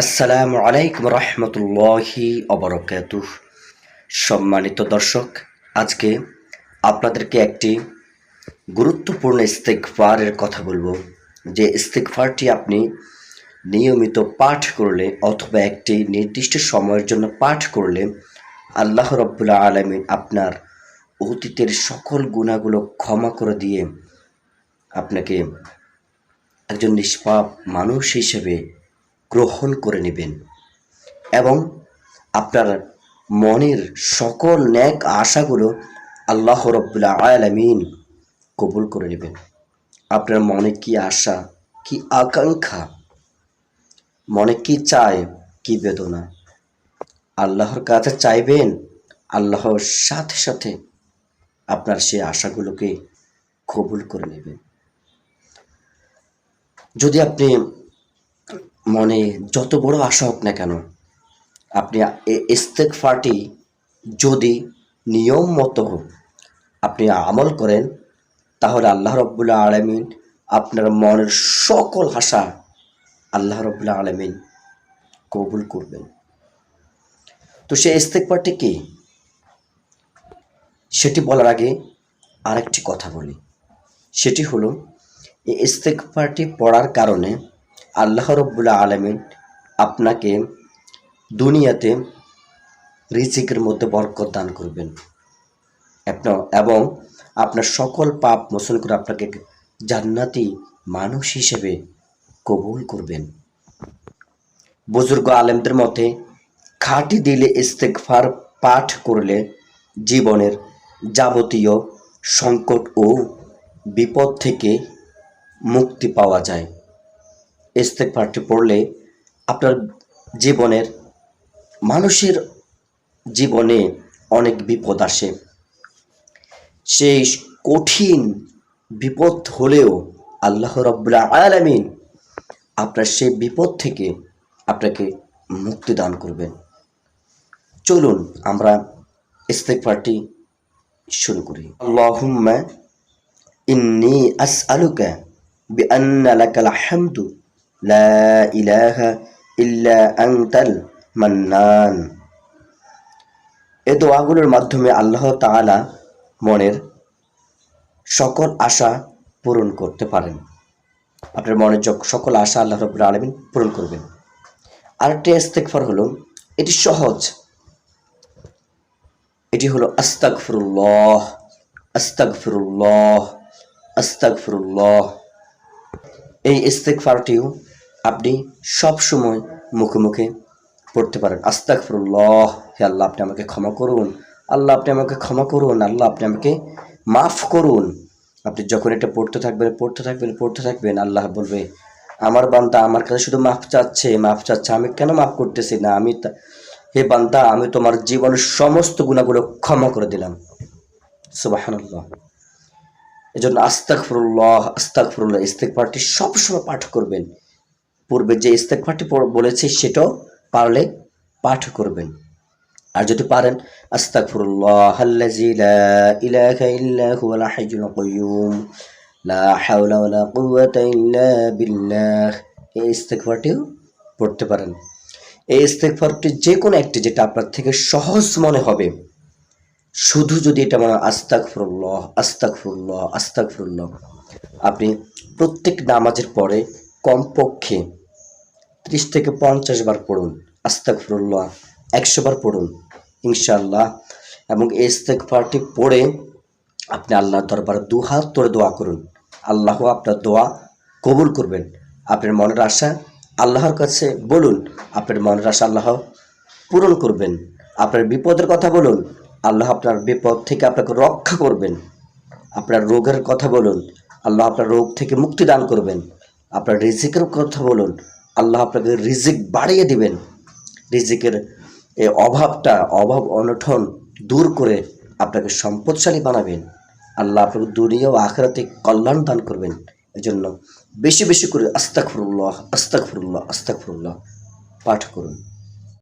আসসালামু আলাইকুম রহমতুল্লাহি অবরকাত সম্মানিত দর্শক, আজকে আপনাদেরকে একটি গুরুত্বপূর্ণ ইস্তেকফারের কথা বলব। যে ইস্তেকফারটি আপনি নিয়মিত পাঠ করলে অথবা একটি নির্দিষ্ট সময়ের জন্য পাঠ করলে আল্লাহ রব্বুল্লা আলমিন আপনার অতীতের সকল গুণাগুলো ক্ষমা করে দিয়ে আপনাকে একজন নিষ্পাপ মানুষ হিসেবে গ্রহণ করে নেবেন। এবং আপনার মনের সকল ন্যাক আশাগুলো আল্লাহ রব্বুল্লা আলামিন কবুল করে নেবেন। আপনার মনে কি আশা, কি আকাঙ্ক্ষা, মনে কি চায়, কি বেদনা? আল্লাহর কাছে চাইবেন, আল্লাহর সাথে সাথে আপনার সেই আশাগুলোকে কবুল করে নেবেন। যদি আপনি মনে যত বড় আশা হোক না কেন, আপনি ইস্তেকফারটি যদি নিয়ম মতো আপনি আমল করেন, তাহলে আল্লাহ রব্বুল্লা আলমিন আপনার মনের সকল আশা আল্লাহ রব্বুল্লা আলমিন কবুল করবেন। তো সেই ইস্তেকফারটি কি? সেটি বলার আগে আরেকটি কথা বলি। সেটি হলো, এই ইস্তেকফারটি পড়ার কারণে আল্লাহ রব্বুল্লা আলমিন আপনাকে দুনিয়াতে রিজিকের মধ্যে বরকত দান করবেন। এবং আপনার সকল পাপ মোচন করে আপনাকে জান্নাতি মানুষ হিসেবে কবুল করবেন। বুজুর্গ আলেমদের মতে, খাঁটি দিলে ইস্তেকফার পাঠ করলে জীবনের যাবতীয় সংকট ও বিপদ থেকে মুক্তি পাওয়া যায়। ইস্তেকফারটি পড়লে আপনার জীবনের, মানুষের জীবনে অনেক বিপদ আসে। সেই কঠিন বিপদ হলেও আল্লাহ রব্বুল্লা আলামিন আপনার সেই বিপদ থেকে আপনাকে মুক্তি দান করবেন। চলুন আমরা ইস্তেকফারটি শুরু করি। আল্লাহুম্মা ইন্নি আসআলুকা বিআন্না লাকাল হামদু লা ইলাহা ইল্লা আনতাল মান্নান। এ দোয়াগুলোর মাধ্যমে আল্লাহ তাআলা মনের সকল আশা পূরণ করতে পারেন। আপনার মনের যক- সকল আশা আল্লাহ রব্বুল আলমিন পূরণ করবেন। আরেকটি ইস্তেকফার হলো, এটি সহজ। এটি হলো আস্তাগফিরুল্লাহ আস্তাগফিরুল্লাহ আস্তাগফিরুল্লাহ। এই ইস্তেকফারটিও আপনি সব সময় মুখে মুখে পড়তে পারেন। আস্তাক আস্তাগফিরুল্লাহ, হে আল্লাহ, আপনি আমাকে ক্ষমা করুন। আল্লাহ, আপনি আমাকে ক্ষমা করুন। আল্লাহ, আপনি আমাকে মাফ করুন। আপনি যখন এটা পড়তে থাকবেন পড়তে থাকবেন পড়তে থাকবেন, আল্লাহ বলবে, আমার বান্দা আমার কাছে শুধু মাফ চাচ্ছে মাফ চাচ্ছে। আমি কেন মাফ করতেছি না? আমি হে বান্দা, আমি তোমার জীবনের সমস্ত গুণাগুলো ক্ষমা করে দিলাম। সুবাহান্লাহ এই জন্য আস্তাকফরুল্লাহ আস্তাকফরুল্লাহ ইস্তেকবারটি সবসময় পাঠ করবেন। পূর্বে যে ইস্তেকবারটি বলেছি সেটাও পারলে পাঠ করবেন। আর যদি পারেন, আস্তাগফিরুল্লাহ লা হাওলা এই পড়তে পারেন। এই ইস্তেগফারটি যে কোনো একটি যেটা আপনার থেকে সহজ মনে হবে, শুধু যদি এটা মনে আস্তাগফিরুল্লাহ আস্তাগফিরুল্লাহ আস্তাগফিরুল্লাহ, আপনি প্রত্যেক নামাজের পরে কমপক্ষে ত্রিশ থেকে পঞ্চাশ বার পড়ুন, আস্তাগফিরুল্লাহ, একশো বার পড়ুন, ইনশাআল্লাহ। এবং এই ইস্তেগফারটি পড়ে আপনি আল্লাহর দরবারে দু হাত তোড়ে দোয়া করুন। আল্লাহ আপনার দোয়া কবুল করবেন। আপনার মনের আশা আল্লাহর কাছে বলুন, আপনার মনের আশা আল্লাহ পূরণ করবেন। আপনার বিপদের কথা বলুন, আল্লাহ আপনার বিপদ থেকে আপনাকে রক্ষা করবেন। আপনার রোগের কথা বলুন, আল্লাহ আপনার রোগ থেকে মুক্তি দান করবেন। আপনার রিজিকের কথা বলুন আল্লাহ আপনাকে রিজিক বাড়িয়ে দিবেন। রিজিকের এই অভাবটা, অভাব অনঠন দূর করে আপনাকে সম্পদশালী বানাবেন। আল্লাহ আপনাকে দুনিয়া ও আখরাতে কল্যাণ দান করবেন। এই জন্য বেশি বেশি করে আস্তাক ফুরুল্লাহ আস্তাক ফুরুল্লাহ ফুরুল্লাহ পাঠ করুন।